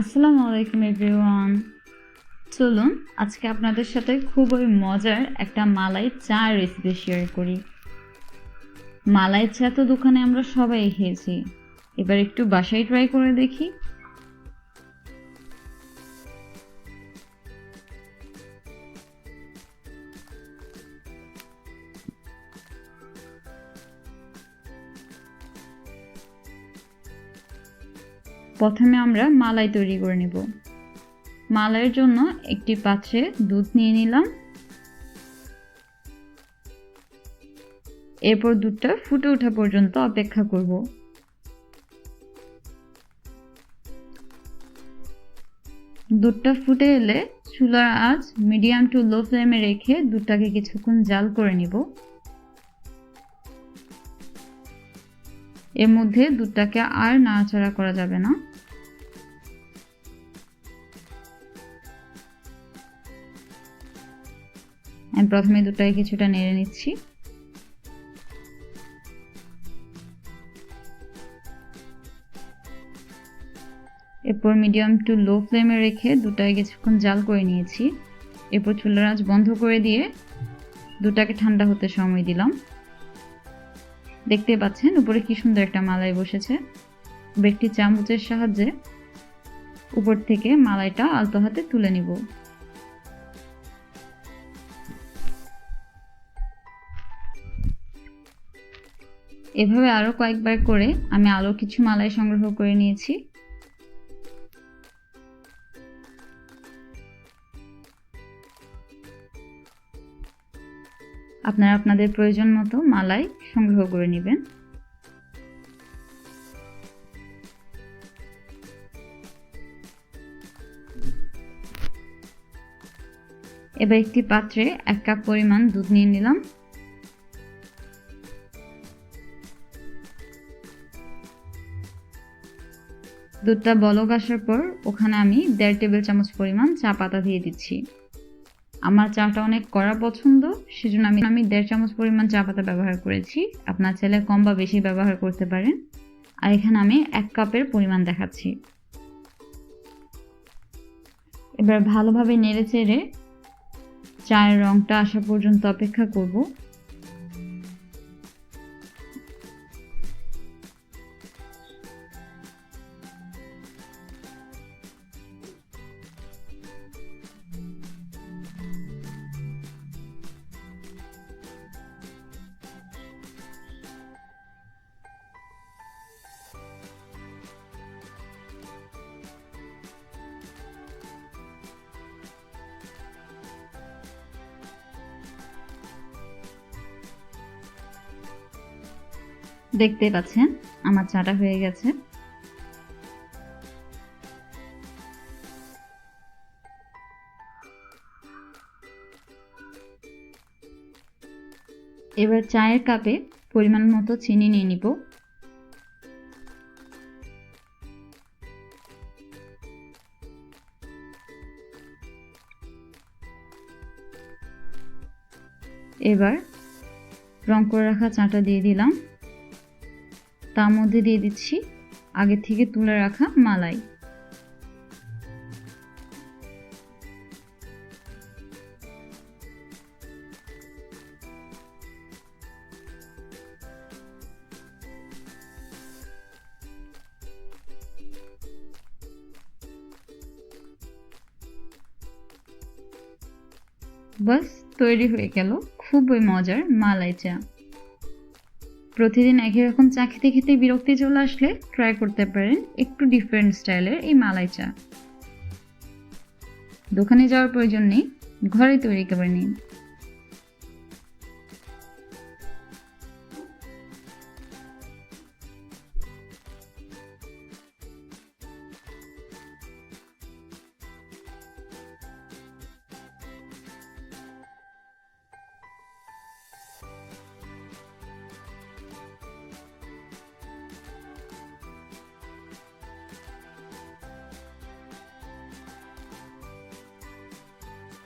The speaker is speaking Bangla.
আসসালামু আলাইকুম, এভরিওয়ান। চলুন, আজকে আপনাদের সাথে খুবই মজার একটা মালাই চা রেসিপি শেয়ার করি। মালাই চা তো দোকানে আমরা সবাই খেয়েছি। এবার একটু বাসায় ট্রাই করে দেখি। প্রথমে আমরা মালাই তৈরি করে নেব। মালাইয়ের জন্য একটি পাত্রে দুধ নিয়ে নিলাম। এরপর দুধটা ফুটে ওঠা পর্যন্ত অপেক্ষা করব। দুধটা ফুটে এলে চুলার আঁচ মিডিয়াম টু লো ফ্লেমে রেখে দুধটাকে কিছুক্ষণ জাল করে নিব। এর মধ্যে দুধটাকে আর নাড়াচাড়া করা যাবে না। আমি প্রথমে দুধটাকে কিছুটা নেড়ে নিচ্ছি। এরপর মিডিয়াম টু লো ফ্লেমে রেখে দুটাকে কিছুক্ষণ জাল করে নিয়েছি। এরপর চুলার আঁচ বন্ধ করে দিয়ে দুটাকে ঠান্ডা হতে সময় দিলাম। দেখতে পাচ্ছেন, উপরে কি সুন্দর একটা মালাই বসেছে। একটি চামচের সাহায্যে উপর থেকে মালাইটা আলতো হাতে তুলে নিব। এভাবে আরও কয়েকবার করে আমি আরও কিছু মালাই সংগ্রহ করে নিয়েছি। আপনারা আপনাদের প্রয়োজন মতো মালাই সংগ্রহ করে নেবেন। এবার একটি পাত্রে এক কাপ পরিমাণ দুধ নিয়ে নিলাম। দুধটা বলক আসার পর ওখানে আমি দেড় টেবিল চামচ পরিমাণ চা পাতা দিয়ে দিচ্ছি। আমার চাটা অনেক কড়া পছন্দ, সেজন্য আমি আমি দেড় চামচ পরিমাণ চা পাতা ব্যবহার করেছি। আপনার ছেলে কম বা বেশি ব্যবহার করতে পারেন। আর এখানে আমি এক কাপের পরিমাণ দেখাচ্ছি। এবার ভালোভাবে নেড়ে চেড়ে চায়ের রঙটা আসা পর্যন্ত অপেক্ষা করব। দেখতে পাচ্ছেন, আমার চাটা হয়ে গেছে। এবার চায়ের কাপে পরিমাণ মতো চিনি নিয়ে নিব। এবার রং করে রাখা চাটা দিয়ে দিলাম। তার মধ্যে দিয়ে দিচ্ছি আগে থেকে তুলে রাখা মালাই। বাস, তৈরি হয়ে গেল খুবই মজার মালাই চা। প্রতিদিন একই রকম চা খেতে খেতে বিরক্তি চলে আসলে ট্রাই করতে পারেন একটু ডিফারেন্ট স্টাইলের এই মালাই চা। দোকানে যাওয়ার প্রয়োজন নেই, ঘরে তৈরি করে নিন।